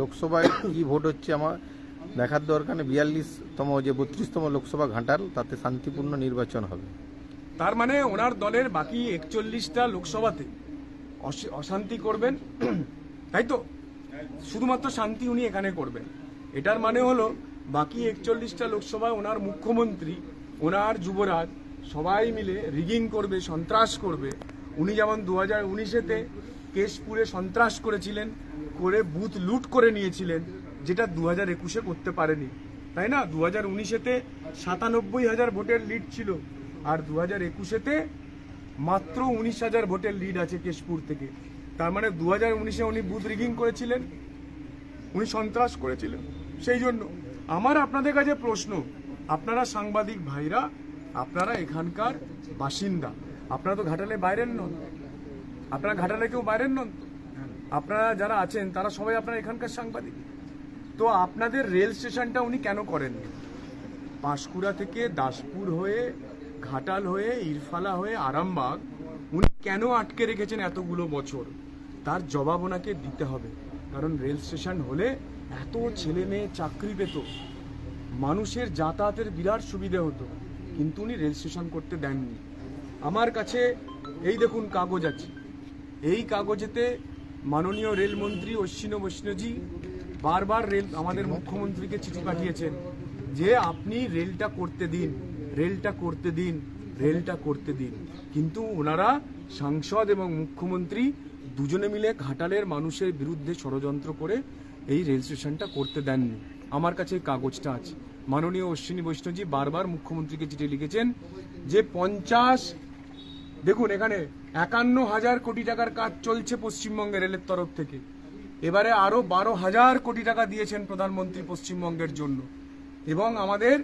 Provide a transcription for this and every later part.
লোকসভায় কি ভোট হচ্ছে আমার দেখার দরকার নেই। বিয়াল্লিশতম যে বত্রিশতম লোকসভা ঘাটাল, তাতে শান্তিপূর্ণ নির্বাচন হবে। তার মানে ওনার দলের বাকি একচল্লিশটা লোকসভাতে অশান্তি করবেন। তাই তো? শুধুমাত্র শান্তি উনি এখানে করবেন। এটার মানে হলো, বাকি একচল্লিশটা লোকসভায় ওনার মুখ্যমন্ত্রী, ওনার যুবরাজ, সবাই মিলে রিগিং করবে, সন্ত্রাস করবে। উনি যেমন দু হাজার উনিশেতে কেশপুরে সন্ত্রাস করেছিলেন করে বুথ লুট করে নিয়েছিলেন, যেটা দু হাজার একুশে করতে পারেনি। তাই না? দু হাজার উনিশেতে সাতানব্বই হাজার ভোটের লিড ছিল, আর দু হাজার একুশেতে মাত্র উনিশ হাজার ভোটের লিড আছে কেশপুর থেকে। তার মানে দু হাজার উনিশে উনি বুথ রিগিং করেছিলেন, উনি সন্ত্রাস করেছিলেন। সেই জন্য আমার আপনাদের কাছে প্রশ্ন, আপনারা সাংবাদিক ভাইরা, আপনারা এখানকার বাসিন্দা, আপনারা তো ঘাটালে বাইরের নন, আপনারা ঘাটালে কেউ বাইরের নন তো? আপনারা যারা আছেন, তারা সবাই আপনারা এখানকার সাংবাদিক। তো আপনাদের রেল স্টেশনটা উনি কেন করেননি পাঁশকুড়া থেকে দাসপুর হয়ে, ঘাটাল হয়ে, ইরফালা হয়ে, আরামবাগ, উনি কেন আটকে রেখেছেন এতগুলো বছর? তার জবাব ওনাকে দিতে হবে। কারণ রেল স্টেশন হলে এত ছেলে মেয়ে চাকরি পেত। মানুষের যাতায়াতের বিরাট সুবিধে হতো। কিন্তু উনি রেল স্টেশন করতে দেননি। আমার কাছে এই দেখুন কাগজ আছে। এই কাগজেতে মাননীয় রেলমন্ত্রী অশ্বিন বৈষ্ণজি বারবার রেল আমাদের মুখ্যমন্ত্রীকে চিঠি পাঠিয়েছেন যে আপনি রেলটা করতে দিন, রেলটা করতে দিন, রেলটা করতে দিন। কিন্তু ওনারা সাংসদ এবং মুখ্যমন্ত্রী দুজনে মিলে ঘাটালের মানুষের বিরুদ্ধে ষড়যন্ত্র করে এই রেল স্টেশনটা করতে দেননি। আমার কাছে কাগজটা আছে। মাননীয় অশ্বিনী বৈষ্ণবজি বারবার মুখ্যমন্ত্রীকে চিঠি লিখেছেন যে পঞ্চাশ দেখুন, এখানে একান্ন হাজার কোটি টাকার কাজ চলছে পশ্চিমবঙ্গে রেলের তরফ থেকে। এবারে আরও বারো হাজার কোটি টাকা দিয়েছেন প্রধানমন্ত্রী পশ্চিমবঙ্গের জন্য। এবং আমাদের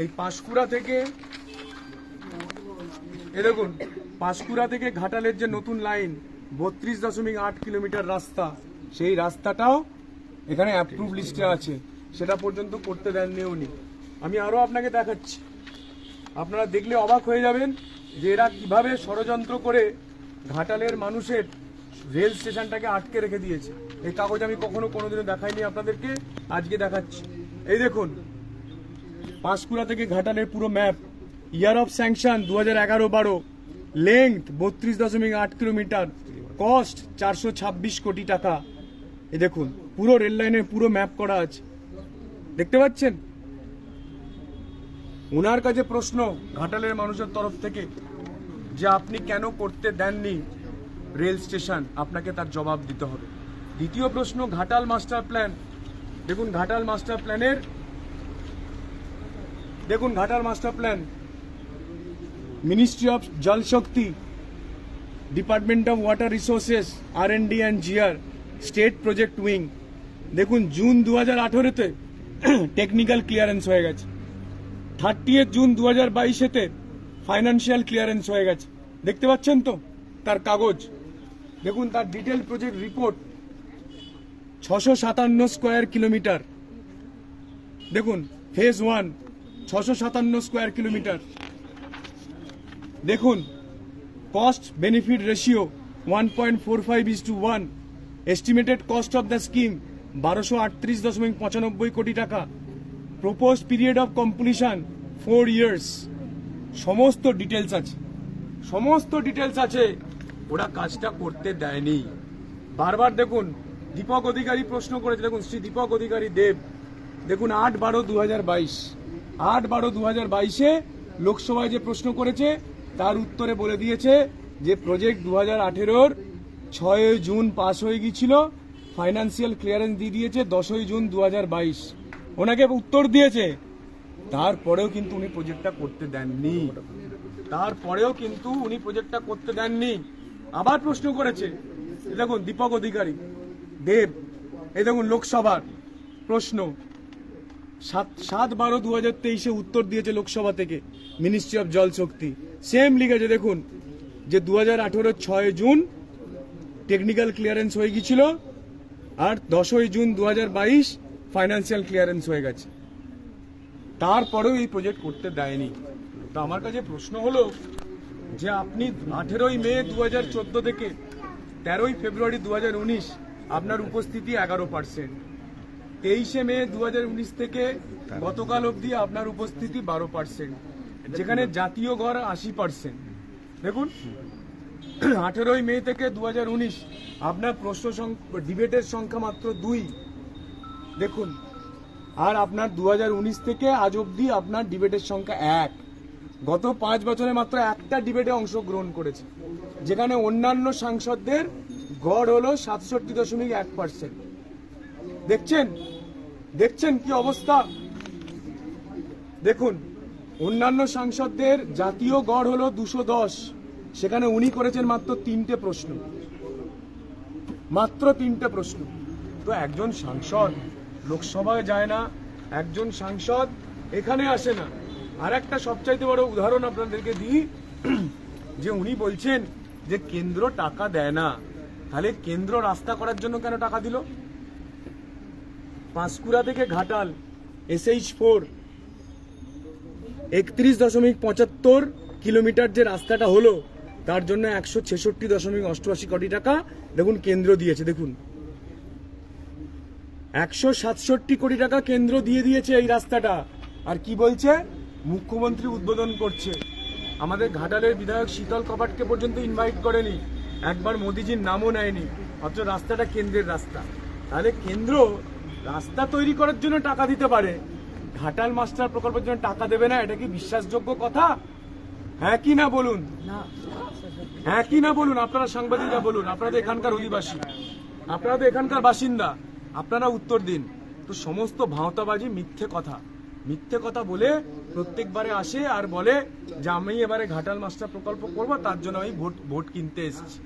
এই পাঁশকুড়া থেকে, এ দেখুন, পাঁশকুড়া থেকে ঘাটালের যে নতুন লাইন, বত্রিশ দশমিক আট কিলোমিটার রাস্তা, সেই রাস্তাটাও এখানে অ্যাপ্রুভ লিস্টে আছে। সেটা পর্যন্ত করতে দেননি উনি। আমি আরও আপনাকে দেখাচ্ছি। আপনারা দেখলে অবাক হয়ে যাবেন যে এরা কীভাবে ষড়যন্ত্র করে ঘাটালের মানুষের রেল স্টেশনটাকে আটকে রেখে দিয়েছে। এই কাগজ আমি কখনো কোনোদিনও দেখাইনি আপনাদেরকে, আজকে দেখাচ্ছি। এই দেখুন, পাঁশকুড়া থেকে ঘাটালের পুরো ম্যাপ, ইয়ার অফ স্যাংশন দু হাজার এগারো বারো, লেংথ বত্রিশ দশমিক আট কিলোমিটার, কস্ট চারশো ছাব্বিশ কোটি টাকা। এই দেখুন, পুরো রেল লাইনের পুরো ম্যাপ করা আছে। দেখতে পাচ্ছেন? ওনার কাছে প্রশ্ন ঘাটালের মানুষের তরফ থেকে যে আপনি কেন করতে দেননি রেল স্টেশন? আপনাকে তার জবাব দিতে হবে। দ্বিতীয় প্রশ্ন, ঘাটাল মাস্টার প্ল্যান। দেখুন, ঘাটাল মাস্টার প্ল্যানের দেখুন, Ghatal master plan. Ministry of Jal Shakti department of water resources R and D and GR state project wing দেখুন জুন দু হাজার আঠেরোতে টেকনিক্যাল ক্লিয়ারেন্স হয়ে গেছে। থার্টি জুন দু হাজার বাইশেতে ফাইন্যান্সিয়াল ক্লিয়ারেন্স হয়ে গেছে। দেখতে পাচ্ছেন তো? তার কাগজ। দেখুন, তার ডিটেল প্রজেক্ট রিপোর্ট ছশো সাতান্ন স্কোয়ার কিলোমিটার দেখুন ফেজ ওয়ান ছশো সাতান্ন স্কোয়ার কিলোমিটার দেখুন cost benefit ratio one point four five is to one estimated cost of the scheme বারোশো আটত্রিশ দশমিক পঁচানব্বই কোটি টাকা। Propose period of completion four years সমস্ত ডিটেলস আছে। সমস্ত ডিটেলস আছে। ওরা কাজটা করতে দেয়নি। বারবার দেখুন, দীপক অধিকারী প্রশ্ন করেছে। দেখুন, শ্রী দীপক অধিকারী দেব, দেখুন, আট বারো দু হাজার বাইশ। আট বারো দু হাজার বাইশে লোকসভায় যে প্রশ্ন করেছে, তার উত্তরে বলে দিয়েছে যে প্রজেক্ট দু হাজার আঠেরোর ছয় জুন পাস হয়ে গিয়েছিল। ফাইন্যান্সিয়াল ক্লিয়ারেন্স দিয়ে দিয়েছে দশই জুন দু হাজার বাইশ। ওনাকে উত্তর দিয়েছে। তারপরেও কিন্তু উনি প্রজেক্টটা করতে দেননি। তারপরেও কিন্তু উনি প্রজেক্টটা করতে দেননি। আবার প্রশ্ন করেছে দেখুন, দীপক অধিকারী, দেব এই দেখুন, লোকসভার প্রশ্ন। সাত সাত বারো দু হাজার তেইশে উত্তর দিয়েছে লোকসভা থেকে ministry of Jal Shakti same লিখেছে, দেখুন, যে দু হাজার আঠেরোর ছয় জুন টেকনিক্যাল ক্লিয়ারেন্স হয়ে গিয়েছিল, আর দশই জুন দু হাজার বাইশ ফাইন্যান্সিয়াল ক্লিয়ারেন্স হয়ে গেছে। তারপরেও এই প্রজেক্ট করতে দেয়নি। তো আমার কাছে প্রশ্ন হলো যে আপনি আঠেরোই মে দু হাজার চোদ্দ থেকে তেরোই ফেব্রুয়ারি দু হাজার উনিশ আপনার উপস্থিতি এগারো পার্সেন্ট তেইশে মে দু হাজার উনিশ থেকে গতকাল অবধি আপনার উপস্থিতি বারো পার্সেন্ট যেখানে জাতীয় গড় আশি পার্সেন্ট দেখুন, আঠেরোই মে থেকে দু হাজার উনিশ আপনার প্রশ্ন ডিবেটের সংখ্যা মাত্র দুই। দেখুন, আর আপনার দু হাজার উনিশ থেকে আজ অবধি আপনার ডিবেটের সংখ্যা এক। গত পাঁচ বছরে মাত্র একটা ডিবেটে অংশগ্রহণ করেছে, যেখানে অন্যান্য সাংসদদের গড় হলো সাতষট্টি দশমিক এক পার্সেন্ট দেখছেন? দেখছেন কি অবস্থা? দেখুন, অন্যান্য সাংসদদের জাতীয় গড় হলো দুশো দশ, সেখানে উনি করেছেন মাত্র তিনটে প্রশ্ন। মাত্র তিনটে প্রশ্ন। তো একজন সাংসদ লোকসভায় যায় না, একজন সাংসদ এখানে আসে না। আর একটা সবচাইতে বড় উদাহরণ আপনাদেরকে দিই, যে উনি বলছেন যে কেন্দ্র টাকা দেয় না। তাহলে কেন্দ্র রাস্তা করার জন্য কেন টাকা দিল? পাঁশকুড়া থেকে ঘাটাল, এসএইচ ফোর, একত্রিশ দশমিক পঁচাত্তর কিলোমিটার যে রাস্তাটা হলো, তার জন্য একশো ছেষট্টি দশমিক অষ্টআশি কোটি টাকা, দেখুন, কেন্দ্র দিয়েছে, দেখুন। একশো সাতষট্টি কোটি টাকা কেন্দ্র দিয়ে দিয়েছে এই রাস্তাটা। আর কি বলছে? মুখ্যমন্ত্রী উদ্বোধন করছে। আমাদের ঘাটালের বিধায়ক শীতল কপাটকে পর্যন্ত ইনভাইট করেনি। একবার মোদিজির নামও নেয়নি। অথচ রাস্তাটা কেন্দ্রের রাস্তা। তাহলে কেন্দ্র রাস্তা তৈরি করার জন্য টাকা দিতে পারে। ঘাটাল মাস্টার প্রকল্পের জন্য টাকা দেবে না এটা কি বিশ্বাসযোগ্য কথা? হ্যাঁ কি না বলুন? হ্যাঁ কি না বলুন? আপনারা সাংবাদিকরা বলুন। আপনারা তো এখানকার অধিবাসী। আপনারা তো এখানকার বাসিন্দা। আপনারা উত্তর দিন। তো সমস্ত ভাওতাবাজি মিথ্যে কথা। মিথ্যে কথা বলে প্রত্যেকবারে আসে আর বলে যে আমি এবারে ঘাটাল মাস্টার প্রকল্প করব তার জন্য আমি ভোট ভোট কিনতে এসেছি।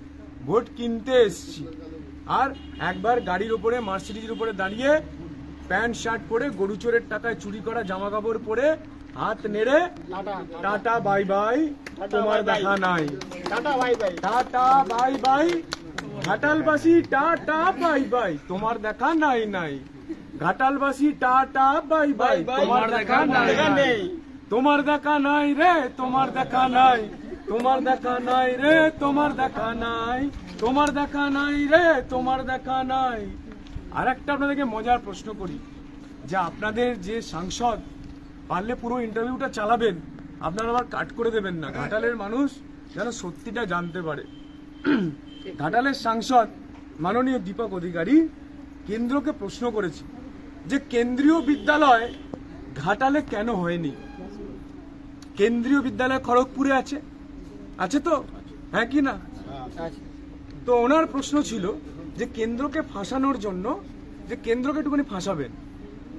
ভোট কিনতে এসেছি। আর একবার গাড়ির উপরে মার্সিডিজের উপরে দাঁড়িয়ে প্যান্ট শার্ট পরে গরু চোরের টাকায় চুরি করা জামা কাপড় পরে হাত নেড়ে টাটা। Bye bye. তোমার দেখা নাই। টাটা বাই ভাই টাটা বাই বাই। ঘাটালবাসী টাটা বাই বাই। তোমার দেখা নাই নাই। ঘাটালবাসী টাটা বাই বাই। তোমার দেখা নাই নাই। তোমার দেখা নাই রে তোমার দেখা নাই। তোমার দেখা নাই রে তোমার দেখা নাই। তোমার দেখা নাই রে তোমার দেখা নাই। আর একটা আপনাদেরকে মজার প্রশ্ন করি। যে আপনাদের যে সাংসদ পারলে পুরো ইন্টারভিউটা চালাবেন। আপনারা আবার কাট করে দেবেন না। ঘাটালের মানুষ যেন সত্যিটা জানতে পারে। ঘাটালের সাংসদ মাননীয় দীপক অধিকারী কেন্দ্রকে প্রশ্ন করেছে যে কেন্দ্রীয় বিদ্যালয় ঘাটালে কেন হয়নি? কেন্দ্রীয় বিদ্যালয় খড়গপুরে আছে? আছে তো? হ্যাঁ কি না? তো ওনার প্রশ্ন ছিল যে কেন্দ্রকে ফাঁসানোর জন্য যে কেন্দ্রকে একটুখানি ফাঁসাবেন।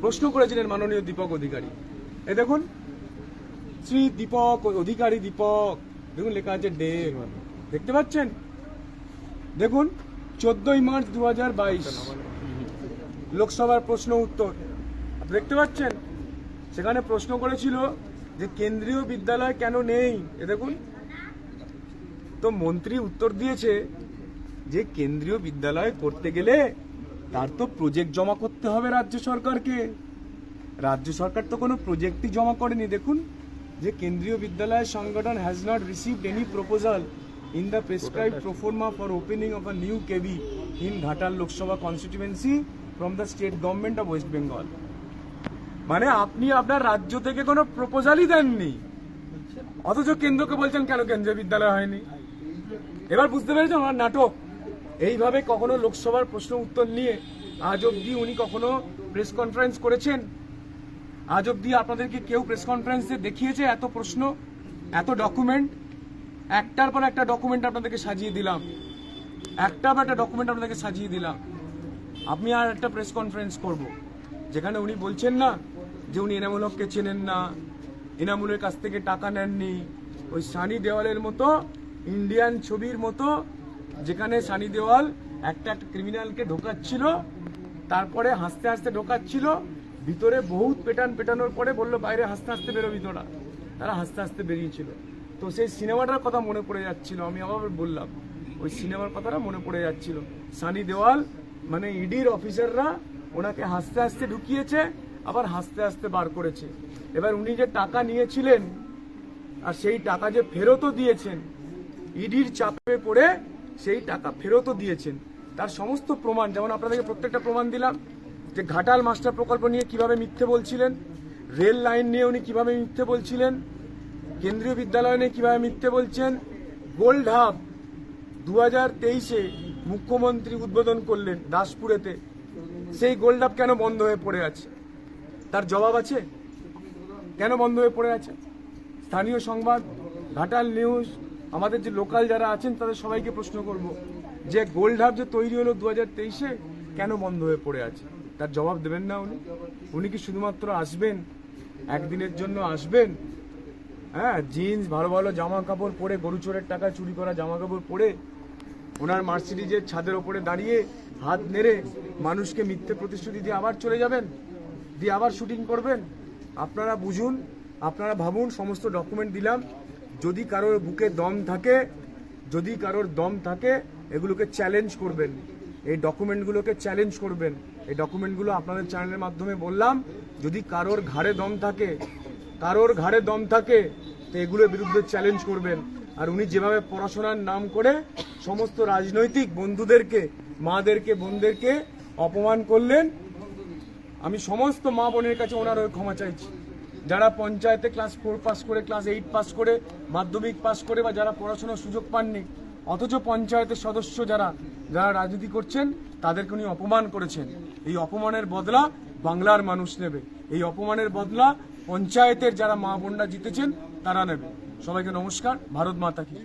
প্রশ্ন করেছিলেন মাননীয় দীপক অধিকারী। এ দেখুন, শ্রী দীপক অধিকারী দীপক, দেখুন লেখা আছে ডে। দেখতে পাচ্ছেন? দেখুন, চোদ্দই মার্চ দু হাজার বাইশ। লোকসভার প্রশ্ন উত্তর। দেখতে পাচ্ছেন? সেখানে প্রশ্ন করেছিল যে কেন্দ্রীয় বিদ্যালয় কেন নেই? এ দেখুন। তো মন্ত্রী উত্তর দিয়েছে যে কেন্দ্রীয় বিদ্যালয় করতে গেলে তার তো প্রজেক্ট জমা করতে হবে রাজ্য সরকারকে। রাজ্য সরকার তো কোনো প্রজেক্টই জমা করেনি। দেখুন, যে Kendriya Vidyalaya Sangathan has not received any proposal in the prescribe proforma for opening of a new KV in Ghatal Lok Sabha constituency from the state government of West Bengal মানে আপনি আপনার রাজ্য থেকে কোনো প্রপোজালই দেননি। অথচ কেন্দ্রকে বলছেন কেন কেন্দ্রীয় বিদ্যালয় হয়নি? এবার বুঝতে পেরেছেন ওনার নাটক। এইভাবে কখনো লোকসভার প্রশ্ন উত্তর নিয়ে আজ অব্দি উনি কখনো প্রেস কনফারেন্স করেছেন? আজ অব্দি আপনাদেরকে কেউ প্রেস কনফারেন্সে দেখিয়েছে এত প্রশ্ন এত ডকুমেন্ট একটার পর একটা ডকুমেন্ট আপনাদেরকে সাজিয়ে দিলাম। একটার পর একটা ডকুমেন্ট আপনাদেরকে সাজিয়ে দিলাম। আপনি আর একটা প্রেস কনফারেন্স করব। যেখানে উনি বলছেন না যে উনি এনামুল হককে চেনেন না, এনামুলের কাছ থেকে টাকা নেননি। ওই সানি দেওয়ালের মতো ইন্ডিয়ান ছবির মতো, যেখানে সানি দেওয়াল একটা একটা ক্রিমিনালকে ঢোকাচ্ছিল, তারপরে হাসতে হাসতে ঢোকাচ্ছিল, ভিতরে বহুত পেটান পেটানোর পরে বলল, বাইরে হাসতে হাসতে বেরোবি তোরা। তারা হাসতে হাসতে বেরিয়েছিল। তো সেই সিনেমাটার কথা মনে পড়ে যাচ্ছিল, আমি আবার বললাম, ওই সিনেমার কথাটা মনে পড়ে যাচ্ছিল। সানি দেওয়াল মানে ইডির অফিসাররা ওনাকে হাসতে হাসতে ঢুকিয়েছে, আবার হাসতে হাসতে বার করেছে। এবার উনি যে টাকা নিয়েছিলেন, আর সেই টাকা যে ফেরতও দিয়েছেন, ইডির চাপে পড়ে সেই টাকা ফেরতও দিয়েছেন। তার সমস্ত প্রমাণ, যেমন আপনাদেরকে প্রত্যেকটা প্রমাণ দিলাম, যে ঘাটাল মাস্টার প্রকল্প নিয়ে কীভাবে মিথ্যে বলছিলেন, রেল লাইন নিয়ে উনি কীভাবে মিথ্যে বলছিলেন কেন্দ্রীয় বিদ্যালয় নিয়ে কীভাবে মিথ্যে বলছেন? Gold hub. দু হাজার তেইশে মুখ্যমন্ত্রী উদ্বোধন করলেন দাসপুরেতে। সেই গোল্ড হাব কেন বন্ধ হয়ে পড়ে আছে? তার জবাব আছে? কেন বন্ধ হয়ে পড়ে আছে? স্থানীয় সংবাদ, ঘাটাল নিউজ, আমাদের যে লোকাল যারা আছেন, তাদের সবাইকে প্রশ্ন করব, যে গোল্ড হাব যে তৈরি হলো দু হাজার তেইশে কেন বন্ধ হয়ে পড়ে আছে? তার জবাব দেবেন না উনি। উনি কি শুধুমাত্র আসবেন? একদিনের জন্য আসবেন? হ্যাঁ জিন্স ভালো ভালো জামা কাপড় পরে, গরু চোরের টাকা চুরি করা জামা কাপড় পরে, ওনার মার্সিডিজের ছাদের ওপরে দাঁড়িয়ে হাত নেড়ে মানুষকে মিথ্যে প্রতিশ্রুতি দিয়ে আবার চলে যাবেন, দিয়ে আবার শুটিং করবেন। আপনারা বুঝুন, আপনারা ভাবুন, সমস্ত ডকুমেন্ট দিলাম। যদি কারোর বুকে দম থাকে, যদি কারোর দম থাকে, এগুলোকে চ্যালেঞ্জ করবেন। এই ডকুমেন্টগুলোকে চ্যালেঞ্জ করবেন। এই ডকুমেন্টগুলো আপনাদের চ্যানেলের মাধ্যমে বললাম, যদি কারোর ঘাড়ে দম থাকে কারোর ঘাড়ে দম থাকে, তো এগুলোর বিরুদ্ধে চ্যালেঞ্জ করবেন। আর উনি যেভাবে পড়াশোনার নাম করে সমস্ত রাজনৈতিক বন্ধুদেরকে, মাদেরকে, বোনদেরকে অপমান করলেন, আমি সমস্ত মা বোনের কাছে ওনার ক্ষমা চাইছি। যারা পঞ্চায়েতে ক্লাস ফোর পাস করে ক্লাস এইট পাস করে, মাধ্যমিক পাস করে বা যারা পড়াশোনার সুযোগ পাননি, অথচ পঞ্চায়েতের সদস্য যারা যারা রাজনীতি করছেন, তাদেরকে উনি অপমান করেছেন। এই অপমানের বদলা বাংলার মানুষ নেবে। এই অপমানের বদলা পঞ্চায়েতের যারা মা বোনরা জিতেছেন তারা নেবে। সবাইকে নমস্কার ভারত মাতা কি